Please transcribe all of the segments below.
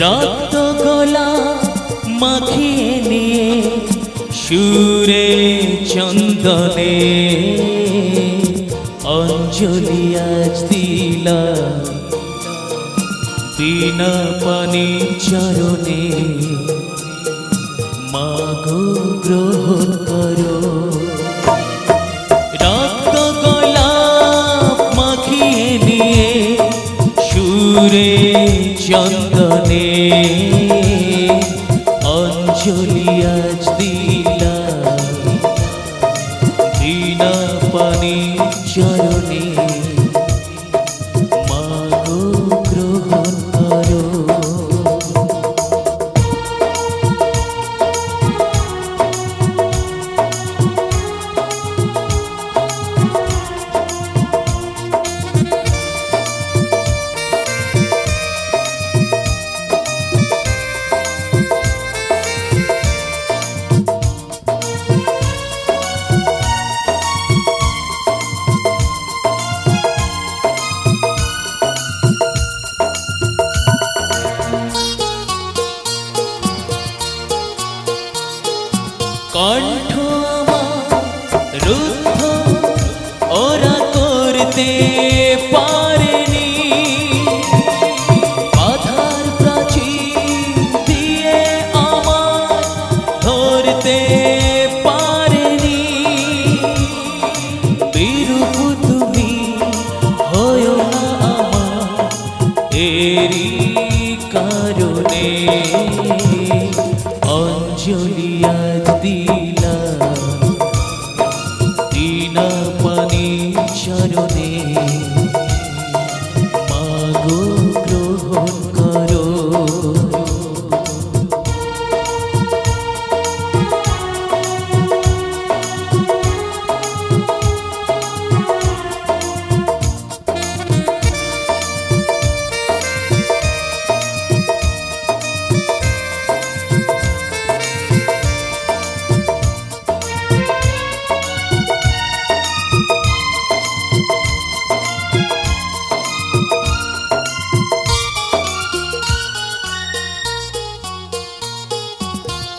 রক্ত গলা মাখিয়ে নিয়ে সুরে চন্দনে অঞ্জলি আজ দিলাম। বিনা পানি চরণে মাগো গ্রহণ সুরে চন্দনে অঞ্জলি রুদ্ধ ওরা করতে পারেনি। বাধার প্রাচীর দিয়ে আমার ধরতে পারেনি। বিরূপ তুমি হয়েও না আমার এরই কারণে। দিনা পানি চরণে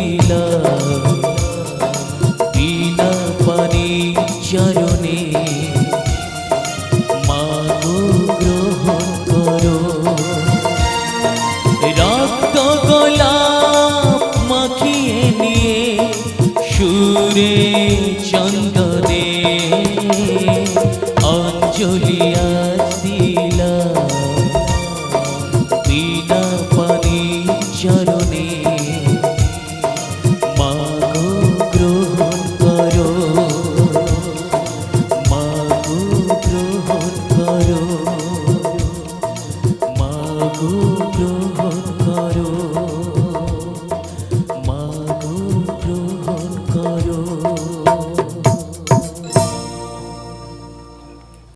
দিলাম বিনা পানি চরণে মাগো গ্রহণ করো। রক্ত মাখিয়ে নিয়ে সুরে চন্দনে অঞ্জলি